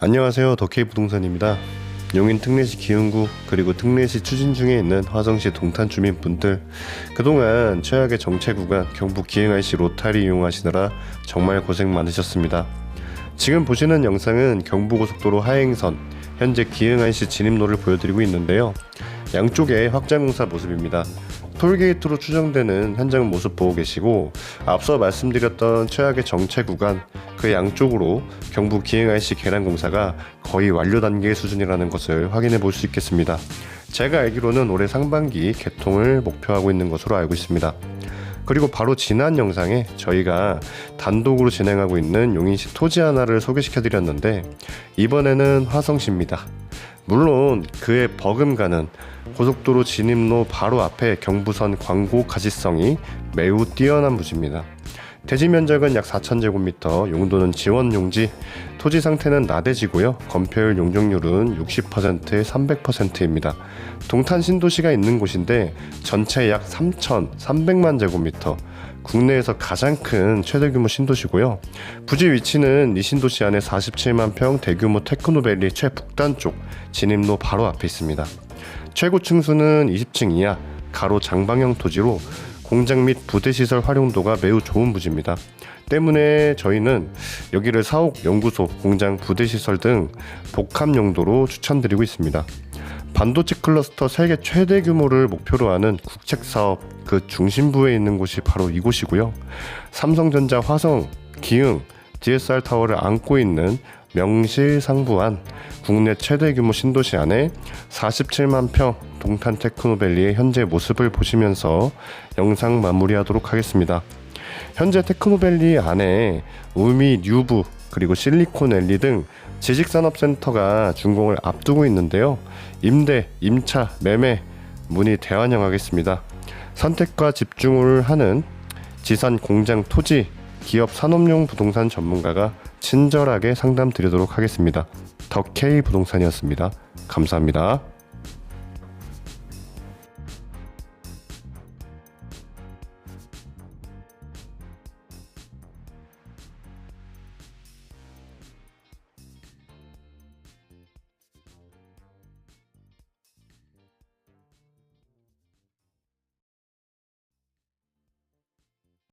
안녕하세요. 더케이 부동산입니다. 용인 특례시 기흥구 그리고 특례시 추진 중에 있는 화성시 동탄 주민분들 그동안 최악의 정체 구간 경북 기흥IC 로타리 이용하시느라 정말 고생 많으셨습니다. 지금 보시는 영상은 경부고속도로 하행선 현재 기흥IC 진입로를 보여드리고 있는데요. 양쪽에 확장공사 모습입니다. 톨게이트로 추정되는 현장 모습 보고 계시고 앞서 말씀드렸던 최악의 정체 구간 그 양쪽으로 경북 기흥IC 계량공사가 거의 완료 단계 수준이라는 것을 확인해 볼 수 있겠습니다. 제가 알기로는 올해 상반기 개통을 목표하고 있는 것으로 알고 있습니다. 그리고 바로 지난 영상에 저희가 단독으로 진행하고 있는 용인시 토지 하나를 소개시켜 드렸는데 이번에는 화성시입니다. 물론 그의 버금가는 고속도로 진입로 바로 앞에 경부선 광고 가시성이 매우 뛰어난 부지입니다. 대지 면적은 약 4,000제곱미터, 용도는 지원 용지, 토지 상태는 나대지고요. 건폐율 용적률은 60%에 300%입니다. 동탄 신도시가 있는 곳인데 전체 약 3,300만 제곱미터, 국내에서 가장 큰 최대 규모 신도시고요. 부지 위치는 이 신도시 안에 47만 평 대규모 테크노밸리 최북단 쪽 진입로 바로 앞에 있습니다. 최고 층수는 20층 이하 가로 장방형 토지로 공장 및 부대 시설 활용도가 매우 좋은 부지입니다. 때문에 저희는 여기를 사옥, 연구소, 공장, 부대 시설 등 복합 용도로 추천드리고 있습니다. 반도체 클러스터 세계 최대 규모를 목표로 하는 국책 사업 그 중심부에 있는 곳이 바로 이곳이고요. 삼성전자 화성, 기흥, DSR 타워를 안고 있는 명실상부한 국내 최대 규모 신도시 안에 47만 평 동탄 테크노밸리의 현재 모습을 보시면서 영상 마무리하도록 하겠습니다. 현재 테크노밸리 안에 우미 뉴브 그리고 실리콘밸리 등 지식산업센터가 준공을 앞두고 있는데요. 임대, 임차, 매매 문의 대환영하겠습니다. 선택과 집중을 하는 지산 공장 토지 기업 산업용 부동산 전문가가 친절하게 상담 드리도록 하겠습니다. 더 K 부동산이었습니다. 감사합니다.